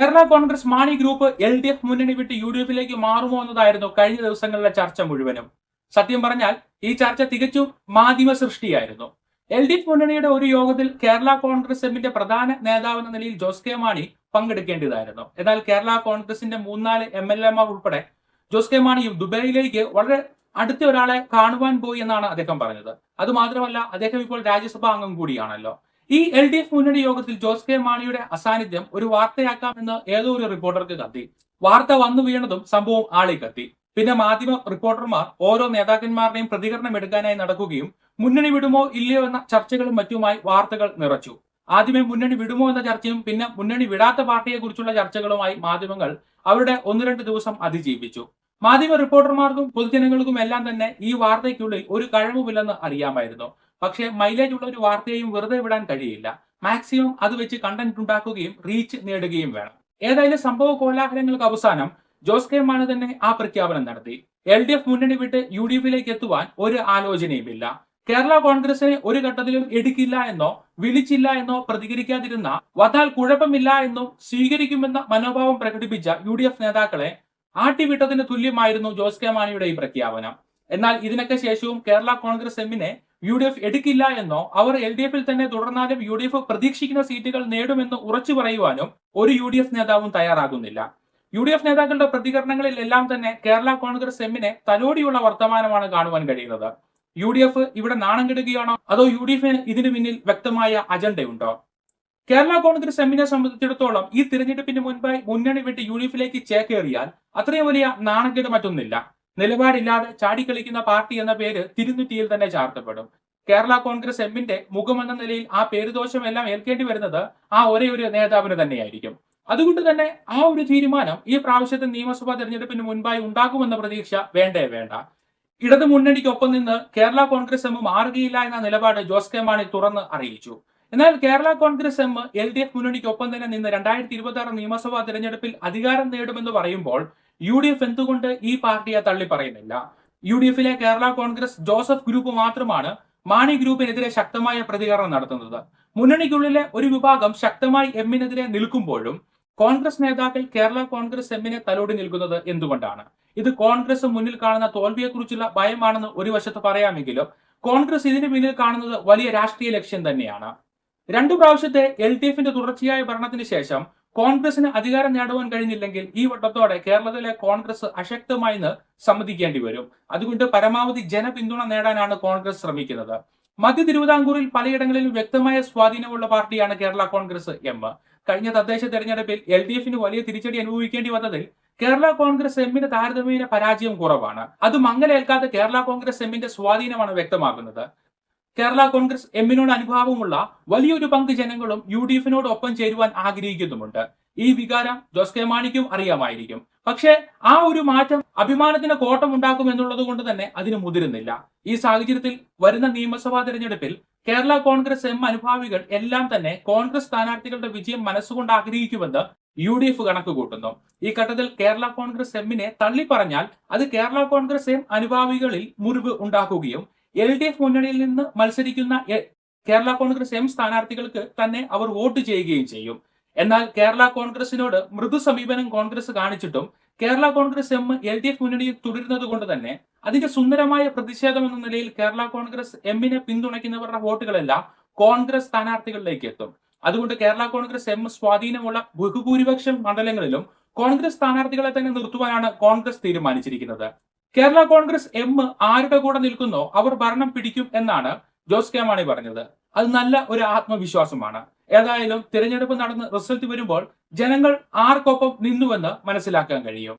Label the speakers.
Speaker 1: Kerala Congress Mani group L D F മുന്നണി വിട്ട് U D എഫിലേക്ക് മാറുമോ എന്നതായിരുന്നു കഴിഞ്ഞ ദിവസങ്ങളിലെ ചർച്ച മുഴുവനും. സത്യം പറഞ്ഞാൽ ഈ ചർച്ച തികച്ചും മാധ്യമ സൃഷ്ടിയായിരുന്നു. എൽ ഡി എഫ് മുന്നണിയുടെ ഒരു യോഗത്തിൽ കേരള കോൺഗ്രസ് എമ്മിന്റെ പ്രധാന നേതാവ് എന്ന നിലയിൽ ജോസ് കെ മാണി പങ്കെടുക്കേണ്ടതായിരുന്നു എന്നാൽ കേരള കോൺഗ്രസിന്റെ മൂന്നാൽ എം എൽ എമാർ ഉൾപ്പെടെ ജോസ് കെ മാണിയും ദുബായിലേക്ക് വളരെ അടുത്ത ഒരാളെ കാണുവാൻ പോയി എന്നാണ് അദ്ദേഹം പറഞ്ഞത്. അതുമാത്രമല്ല അദ്ദേഹം ഇപ്പോൾ രാജ്യസഭാ അംഗം കൂടിയാണല്ലോ. ഈ എൽ ഡി എഫ് മുന്നണി യോഗത്തിൽ ജോസ് കെ മാണിയുടെ അസാന്നിധ്യം ഒരു വാർത്തയാക്കാമെന്ന് ഏതോ ഒരു റിപ്പോർട്ടർക്ക് കത്തി. വാർത്ത വന്നു വീണതും സംഭവം ആളി കത്തി. പിന്നെ മാധ്യമ റിപ്പോർട്ടർമാർ ഓരോ നേതാക്കന്മാരുടെയും പ്രതികരണം എടുക്കാനായി നടക്കുകയും മുന്നണി വിടുമോ ഇല്ലയോ എന്ന ചർച്ചകളും മറ്റുമായി വാർത്തകൾ നിറച്ചു. ആദ്യമേ മുന്നണി വിടുമോ എന്ന ചർച്ചയും പിന്നെ മുന്നണി വിടാത്ത പാർട്ടിയെക്കുറിച്ചുള്ള ചർച്ചകളുമായി മാധ്യമങ്ങൾ അവരുടെ ഒന്ന് രണ്ട് ദിവസം അതിജീവിച്ചു. മാധ്യമ റിപ്പോർട്ടർമാർക്കും പൊതുജനങ്ങൾക്കും എല്ലാം തന്നെ ഈ വാർത്തയ്ക്കുള്ളിൽ ഒരു കഴിവുമില്ലെന്ന് അറിയാമായിരുന്നു. പക്ഷേ മൈലേജ് ഉള്ള ഒരു വാർത്തയെയും വെറുതെ വിടാൻ കഴിയില്ല. മാക്സിമം അത് വെച്ച് കണ്ടന്റ് ഉണ്ടാക്കുകയും റീച്ച് നേടുകയും വേണം. ഏതായാലും സംഭവ കോലാഹലങ്ങൾക്ക് അവസാനം ജോസ് കെ മാണി തന്നെ ആ പ്രഖ്യാപനം നടത്തി. എൽ ഡി എഫ് മുന്നണി വിട്ട് യു ഡി എഫിലേക്ക് എത്തുവാൻ ഒരു ആലോചനയുമില്ല. കേരള കോൺഗ്രസിനെ ഒരു ഘട്ടത്തിലും എടുക്കില്ല എന്നോ വിളിച്ചില്ല എന്നോ പ്രതികരിക്കാതിരുന്ന വന്നാൽ കുഴപ്പമില്ല എന്നും സ്വീകരിക്കുമെന്ന മനോഭാവം പ്രകടിപ്പിച്ച യു ഡി എഫ് നേതാക്കളെ ആട്ടിവിട്ടതിന് തുല്യമായിരുന്നു ജോസ് കെ മാണിയുടെ ഈ പ്രഖ്യാപനം. എന്നാൽ ഇതിനൊക്കെ ശേഷവും കേരള കോൺഗ്രസ് എമ്മിനെ യു ഡി എഫ് എടുക്കില്ല എന്നോ അവർ എൽ ഡി എഫിൽ തന്നെ തുടർന്നാലും യു ഡി എഫ് പ്രതീക്ഷിക്കുന്ന സീറ്റുകൾ നേടുമെന്ന് ഉറച്ചു പറയുവാനും ഒരു യു ഡി എഫ് നേതാവും തയ്യാറാകുന്നില്ല. യു ഡി എഫ് നേതാക്കളുടെ പ്രതികരണങ്ങളിൽ എല്ലാം തന്നെ കേരള കോൺഗ്രസ് എമ്മിനെ തലോടിയുള്ള വർത്തമാനമാണ് കാണുവാൻ കഴിയുന്നത്. യു ഡി എഫ് ഇവിടെ നാണം കെടുകയാണോ? അതോ യു ഡി എഫിന് ഇതിനു പിന്നിൽ വ്യക്തമായ അജണ്ടയുണ്ടോ? കേരള കോൺഗ്രസ് എമ്മിനെ സംബന്ധിച്ചിടത്തോളം ഈ തിരഞ്ഞെടുപ്പിന് മുൻപായി മുന്നണി വിട്ട് യു ഡി എഫിലേക്ക് ചേക്കേറിയാൽ അത്രയും വലിയ നാണക്കേട് മറ്റൊന്നില്ല നിലപാടില്ലാതെ ചാടിക്കളിക്കുന്ന പാർട്ടി എന്ന പേര് തിരുന്നുറ്റിയിൽ തന്നെ ചാർത്തപ്പെടും. കേരള കോൺഗ്രസ് എമ്മിന്റെ മുഖമെന്ന നിലയിൽ ആ പേരുദോഷമെല്ലാം ഏൽക്കേണ്ടി വരുന്നത് ആ ഒരേ ഒരു നേതാവിന് തന്നെയായിരിക്കും. അതുകൊണ്ട് തന്നെ ആ ഒരു തീരുമാനം ഈ പ്രാവശ്യത്തെ നിയമസഭാ തെരഞ്ഞെടുപ്പിന് മുൻപായി ഉണ്ടാകുമെന്ന പ്രതീക്ഷ വേണ്ടേ വേണ്ട. ഇടതു മുന്നണിക്കൊപ്പം നിന്ന് കേരള കോൺഗ്രസ് എം മാറുകയില്ല എന്ന നിലപാട് ജോസ് കെ മാണി തുറന്ന് അറിയിച്ചു. എന്നാൽ Kerala Congress M L D F മുന്നണിക്കൊപ്പം തന്നെ നിന്ന് രണ്ടായിരത്തി ഇരുപത്തി ആറ് നിയമസഭാ തെരഞ്ഞെടുപ്പിൽ അധികാരം നേടുമെന്ന് പറയുമ്പോൾ യു ഡി എഫ് എന്തുകൊണ്ട് ഈ പാർട്ടിയെ തള്ളി പറയുന്നില്ല? യു ഡി എഫിലെ കേരള കോൺഗ്രസ് ജോസഫ് ഗ്രൂപ്പ് മാത്രമാണ് മാണി ഗ്രൂപ്പിനെതിരെ ശക്തമായ പ്രതികരണം നടത്തുന്നത്. മുന്നണിക്കുള്ളിലെ ഒരു വിഭാഗം ശക്തമായി എമ്മിനെതിരെ നിൽക്കുമ്പോഴും കോൺഗ്രസ് നേതാക്കൾ കേരള കോൺഗ്രസ് എമ്മിനെ തലോടി നിൽക്കുന്നത് എന്തുകൊണ്ടാണ്? ഇത് കോൺഗ്രസ് മുന്നിൽ കാണുന്ന തോൽവിയെക്കുറിച്ചുള്ള ഭയമാണെന്ന് ഒരു വശത്ത് പറയാമെങ്കിലും കോൺഗ്രസ് ഇതിന് പിന്നിൽ കാണുന്നത് വലിയ രാഷ്ട്രീയ ലക്ഷ്യം തന്നെയാണ്. രണ്ടു പ്രാവശ്യത്തെ എൽ ഡി എഫിന്റെ തുടർച്ചയായ ഭരണത്തിന് ശേഷം കോൺഗ്രസിന് അധികാരം നേടുവാൻ കഴിഞ്ഞില്ലെങ്കിൽ ഈ വട്ടത്തോടെ കേരളത്തിലെ കോൺഗ്രസ് അശക്തമായെന്ന് സമ്മതിക്കേണ്ടി വരും. അതുകൊണ്ട് പരമാവധി ജനപിന്തുണ നേടാനാണ് കോൺഗ്രസ് ശ്രമിക്കുന്നത്. മധ്യ തിരുവിതാംകൂറിൽ പലയിടങ്ങളിലും വ്യക്തമായ സ്വാധീനമുള്ള പാർട്ടിയാണ് കേരള കോൺഗ്രസ് എം. കഴിഞ്ഞ തദ്ദേശ തെരഞ്ഞെടുപ്പിൽ എൽ ഡി എഫിന് വലിയ തിരിച്ചടി അനുഭവിക്കേണ്ടി വന്നതിൽ കേരള കോൺഗ്രസ് എമ്മിന് താരതമ്യേന പരാജയം കുറവാണ്. അത് മങ്ങലേൽക്കാതെ കേരള കോൺഗ്രസ് എമ്മിന്റെ സ്വാധീനമാണ് വ്യക്തമാക്കുന്നത് കേരള കോൺഗ്രസ് എമ്മിനോട് അനുഭാവമുള്ള വലിയൊരു പങ്ക് ജനങ്ങളും യു ഡി എഫിനോട് ഒപ്പം ചേരുവാൻ ആഗ്രഹിക്കുന്നുമുണ്ട്. ഈ വികാരം ജോസ് കെ മാണിക്കും അറിയാമായിരിക്കും. പക്ഷേ ആ ഒരു മാറ്റം അഭിമാനത്തിന് കോട്ടം ഉണ്ടാക്കും എന്നുള്ളത് കൊണ്ട് തന്നെ അതിന് മുതിരുന്നില്ല. ഈ സാഹചര്യത്തിൽ വരുന്ന നിയമസഭാ തെരഞ്ഞെടുപ്പിൽ കേരള കോൺഗ്രസ് എം അനുഭാവികൾ എല്ലാം തന്നെ കോൺഗ്രസ് സ്ഥാനാർത്ഥികളുടെ വിജയം മനസ്സുകൊണ്ട് ആഗ്രഹിക്കുമെന്ന് യു ഡി എഫ് കണക്ക് കൂട്ടുന്നു. ഈ ഘട്ടത്തിൽ കേരള കോൺഗ്രസ് എമ്മിനെ തള്ളിപ്പറഞ്ഞാൽ അത് കേരള കോൺഗ്രസ് എം അനുഭാവികളിൽ മുറിവ് ഉണ്ടാക്കുകയും എൽ ഡി എഫ് മുന്നണിയിൽ നിന്ന് മത്സരിക്കുന്ന കേരള കോൺഗ്രസ് എം സ്ഥാനാർത്ഥികൾക്ക് തന്നെ അവർ വോട്ട് ചെയ്യുകയും ചെയ്യും. എന്നാൽ കേരള കോൺഗ്രസിനോട് മൃദു സമീപനം Congress കാണിച്ചിട്ടും Kerala Congress M L D F മുന്നണിയിൽ തുടരുന്നത് കൊണ്ട് തന്നെ അതിന്റെ സുന്ദരമായ പ്രതിഷേധം എന്ന നിലയിൽ കേരള കോൺഗ്രസ് എമ്മിനെ പിന്തുണയ്ക്കുന്നവരുടെ വോട്ടുകളെല്ലാം കോൺഗ്രസ് സ്ഥാനാർത്ഥികളിലേക്ക് എത്തും. അതുകൊണ്ട് കേരള കോൺഗ്രസ് എം സ്വാധീനമുള്ള ബഹുഭൂരിപക്ഷം മണ്ഡലങ്ങളിലും കോൺഗ്രസ് സ്ഥാനാർത്ഥികളെ തന്നെ നിർത്തുവാനാണ് കോൺഗ്രസ് തീരുമാനിച്ചിരിക്കുന്നത്. കേരള കോൺഗ്രസ് എം ആരുടെ കൂടെ നിൽക്കുന്നോ അവർ ഭരണം പിടിക്കും എന്നാണ് ജോസ് കെ മാണി പറഞ്ഞത്. അത് നല്ല ഒരു ആത്മവിശ്വാസമാണ്. ഏതായാലും തിരഞ്ഞെടുപ്പ് നടന്ന് റിസൾട്ട് വരുമ്പോൾ ജനങ്ങൾ ആർക്കൊപ്പം നിന്നുവെന്ന് മനസ്സിലാക്കാൻ കഴിയും.